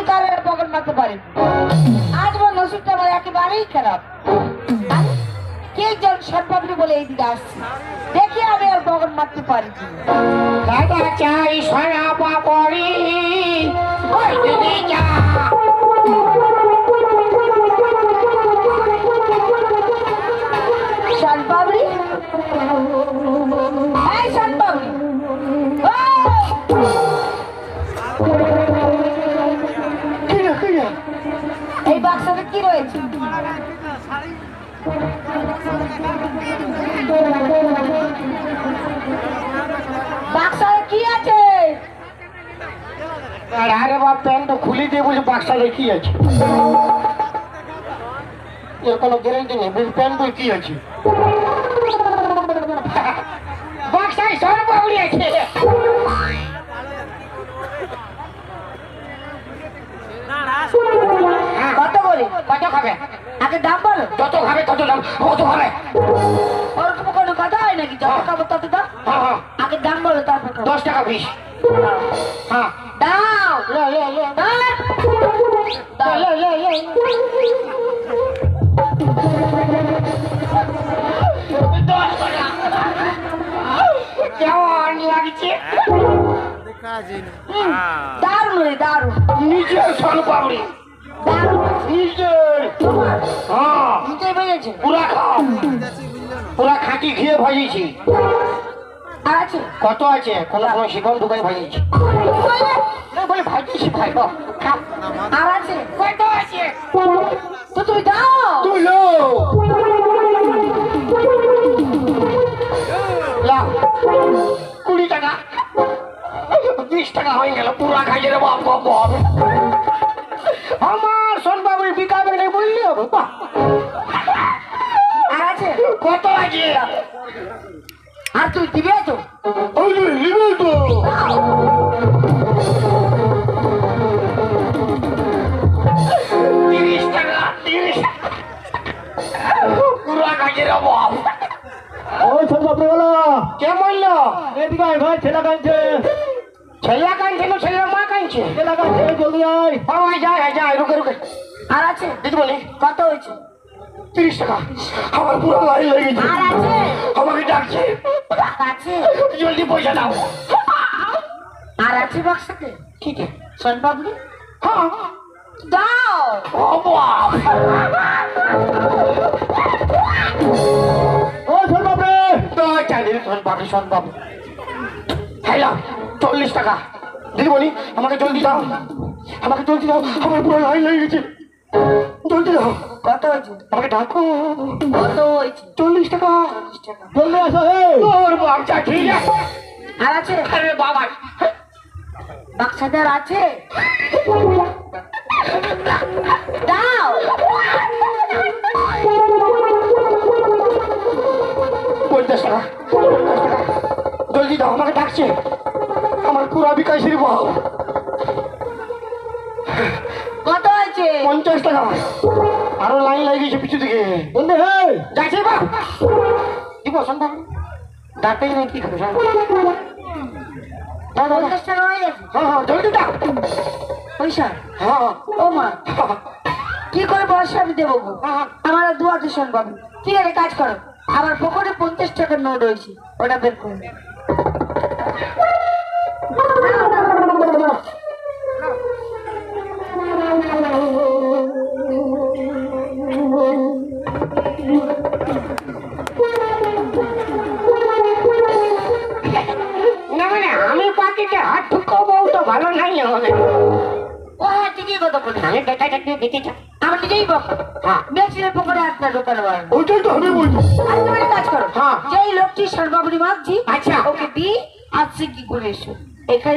কিন্তু কারোর পকেট মারতে পারি আজ আমার নসুরটা আমার একেবারেই খারাপ। কে জন সম্ভবনি বলে এই দিকে আসছে? দেখি আমি আর পকেট মারতে পারি চাই সারা পাপড়ি। খুলে দিয়ে বলছে বাক্সা কি আছে? এর কোনো গ্যারেন্টি নেই বলছি প্যান্ট বই কি আছে? বাক্সায় হ্যাঁ, কত কত খাবে? আগে দাম বলো। যত খাবে তত দাম কত খাবে? ওরকম কোনো কথা হয় নাকি? যত খাব তত দাম? হ্যাঁ হ্যাঁ। আগে দাম বলো তারপর দশ টাকা পিস হ্যাঁ। কেমন লাগছে? দারুণ রে দারুণ। নিজের সোন পাবড়ি দারুণ। নিজের। হ্যাঁ। পেরেছে? পুরা খাও। পুরা খাঁটি ঘিয়ে ভাজিয়েছি। আর আছে। কত আছে? কোনো সময় শিকন দোকানে ভাজিয়েছি না বলে ভাজিয়েছি ভাই আর আছে? কত আছে? তো তুমি দাও। তুলো। লাও কুড়ি টাকা। বিশ টাকা হয়ে গেল পুরা খাইয়ে রে বাপ বাপ বাপ। আমার সোনবাবুর বিকাবে নেই বললি হবে কত আছে? আর তুই দিবে তো? তিরিশ টাকা তিরিশ পুরা ওই কে বলল? এদিকে ভাই ছেলে কাঁদছে। ছেলে কাঁদছে না ছেলের মা কাঁদছে। ছেলে কাঁদছে জলদি আয়। যায় যায় রুকে রুকে আর আছে? দিদি বলি কত হয়েছে? তিরিশ টাকা আমার পুরো লাইন লেগেছে আর আমাকে ডাকছে। আছে? জলদি পয়সা দাও আর আছে বাক্সতে ঠিক আছে সোনপাপড়ি হ্যাঁ। দাও। ও বাপ। ওই সন্ধ্যা রে। তো চাঁদের শোন বাবু শোন বাবু। খাইলাম চল্লিশ টাকা। দিদি বলি আমাকে জলদি দাও। আমাকে জলদি দাও। আমার পুরো লাইন লেগে গেছে। জলদি দাও। কত হয়েছে আমাকে ডাকো। কত হয়েছে চল্লিশ টাকা। জলদি আসো হে তোর বাচ্চা ঠিক আছে। আর আছে? আরে বাবা। বাক্সাতে আর আছে? দাও। পঞ্চাশ টাকা। জলদি দাও আমাকে ডাকছে। আমার পুরা বিকাশের বল পঞ্চাশ টাকা। আরও লাইন লাগিয়ে গেছে পিছু দিকে। হে যাচ্ছে বা কি। পঞ্চাশ টাকা হয়ে গেছে। হ্যাঁ হ্যাঁ জলদি পয়সা? হ্যাঁ ও মা। কি করে পয়সা আমি দেবো আমার আর দু হাতে শুনবাবু ঠিক আছে কাজ করো। আমার পকেটে পঞ্চাশ টাকার নোট রয়েছে। ওটা বের করো। আমার নিজেই বকো। মেশিনের পকেটে হাত না ঢোকানো পারব না। ওইটাই তো আমি বলছি আর তুমি একটা কাজ করো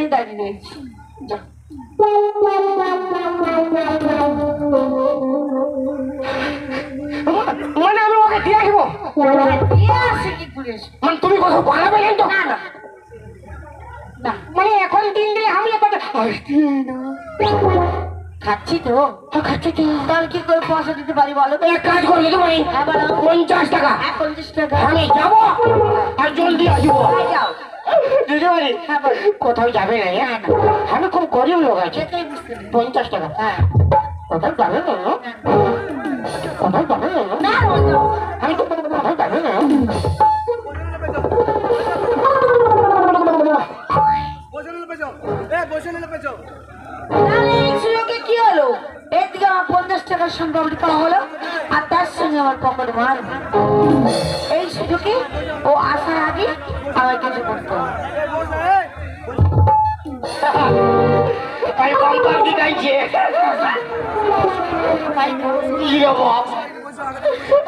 দাঁড়িয়ে মানে আমি ওকে দিয়ে আসব মানে তুমি কোথাও পালাবে না তো না না না মানে এখন দিন দিলে আসছি না খাচ্ছি তো। খাচ্ছি তো। তাহলে কি করে পয়সা দিতে পারি বলো এক কাজ করে দিতে পারি। হ্যাঁ পঞ্চাশ টাকা। হ্যাঁ পঞ্চাশ টাকা। আমি যাব আর জলদি আসব। হ্যাঁ, যাও। দিদিমণি হ্যাঁ, বল। কোথাও যাবে না? আমি খুব গরিব লোক আছি। পঞ্চাশ টাকা। কোথাও যাবে না কোথাও যাবে না আমি তো কোথাও যাবে না তাহলে আমার পঞ্চাশ টাকার সম্পর্ক করা হলো, আর তার সঙ্গে আমার পকেট মার এই সুযোগে ও আসার আগে আমার কিছু করতে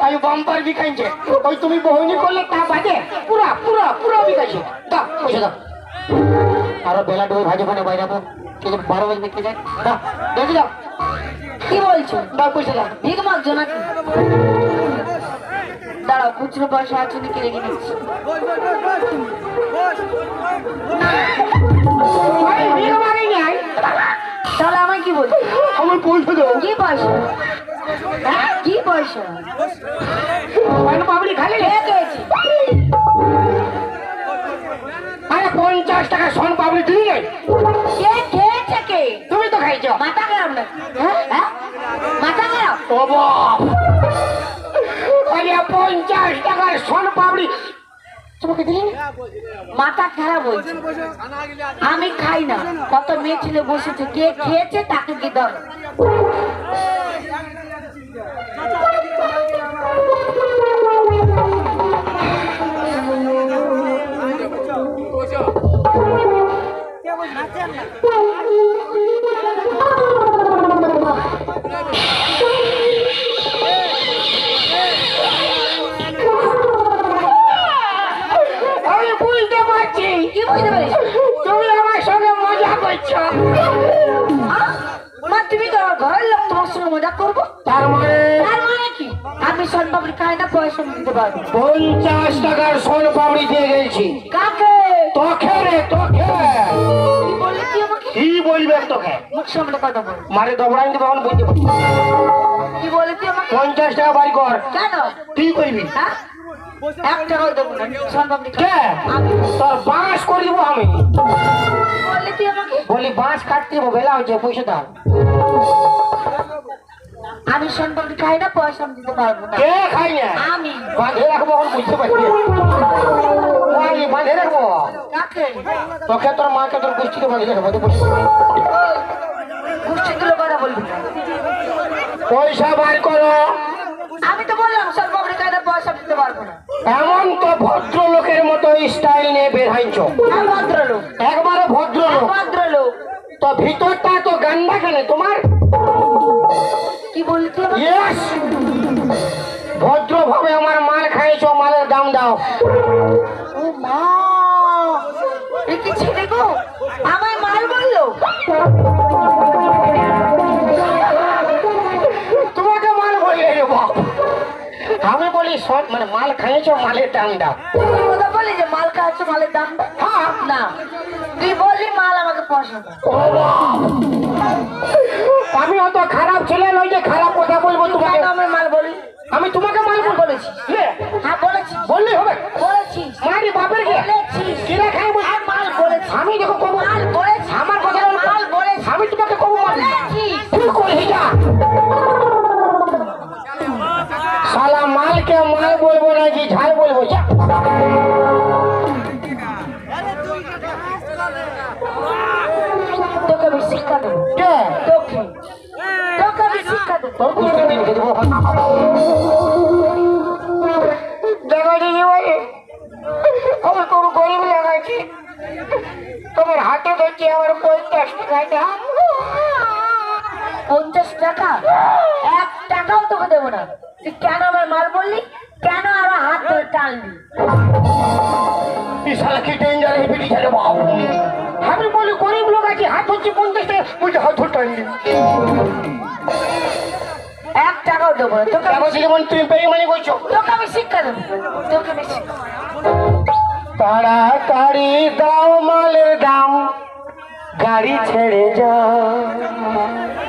আমি বাম্পার বিকাইছে ওই তুমি বহনি করলে তা বাদে পুরা পুরা পুরা বিকাইছে দাও, পয়সা দাও। আরও বেলা ডুবে ভাজে ওখানে বাইরে বারো বাজবে, কে যায় দাও দাও। কি বলছো? দাও ভিক মাগছো নাকি? দাঁড়াও খুচরো পয়সা আছে নাকি রেখে নাই তাহলে আমায় কি বলছো? আমার পয়সা দাও। কি পয়সা? হ্যাঁ কি পয়সা? পাবলি খালি। খেয়েছি। আরে পঞ্চাশ টাকা সোন পাবলি নাই কে খেয়েছে কে? তুমি তো খাইছো। মাথা খারাপ না হ্যাঁ? পঞ্চাশ মাথা খারাপ আমি খাই না। কত মেয়ে ছেলে বসেছে। কে খেয়েছে তাকে কি আমি বুঝতে পারিস তুমি আমার সঙ্গে মজা করছ? মা তুমি তো ঘরের লোক তোমার সঙ্গে মজা করব? তার মানে? তার মানে কি? আমি সনপাপড়ি খাই না পয়সা দিতে পারব। পঞ্চাশ টাকার সোন পাবড়ি দিয়ে গেছি। কাকে? তোকে রে তোকে। কি বলবে তোকে? মুখ সামনে কথা বল। মারে দবড়াই দেবো এখন বুঝতে পারছি। কি বলে তুই আমাকে? পঞ্চাশ টাকা বাড়ি কর। কেন? তুই কইবি হ্যাঁ? এক টাকাও দেবো না কে? তোর বাঁশ করে দিব আমি বলি বাঁশ কাটতে দেবো বেলা হচ্ছে পয়সা দাও। আমি সনপাপড়ি খাই না পয়সা আমি দিতে পারব না। কে খাই না? আমি। বাঁধে রাখব এখন বুঝতে পারছি। ওই, বাঁধে রাখব। তোকে তোর মাকে তোর গোষ্ঠীতে বাঁধে রাখব তো কথা বলবি। পয়সা বার করো। আমি তো না পারব না। এমন তো ভদ্রলোকের মতো স্টাইল নিয়ে বের হয়েছ। একবার ভদ্রলোক? একবারে ভদ্রলোক। ভদ্রলোক? তো ভিতরটা তো গান্ডা কেন? তোমার কি বলতে ভদ্র ইয়েস ভদ্রভাবে আমার মার খাইছো মালের দাম দাও। সব মানে মাল খাইছো মালের দাম দাও কথা বলি যে মাল খাচ্ছ মালের দাম? হ্যাঁ। না। তুই বললি মাল আমাকে বাপ। আমি অত খারাপ ছেলে নই যে খারাপ কথা বলব তোমাকে। আমি মাল বলি? আমি তোমাকে নাকি ঝাল বলব শিক্ষা দেবো। তোকে। তোকে আমি শিক্ষা দেবো। তোমার হাতে ধরছি, আমার পঞ্চাশ টাকা। পঞ্চাশ টাকা? এক টাকাও তোকে দেবো না। তুই কেন আমার মাল বললি? কেন আমার হাত ধরে টানলি? এই শালা কি ডেঞ্জার এই বিড়ি ছেড়ে বাবু আমি বলি গরিব লোক আছে হাত হচ্ছে পঞ্চাশ টাকা। বলছে হাত ধরতে হয়নি এক টাকাও দেবো তোকে দিদি বোন, তুমি বেইমানি করছ? তোকে আমি শিক্ষা দেবো তোকে আমি তাড়াতাড়ি দাও মালের দাম গাড়ি ছেড়ে যাও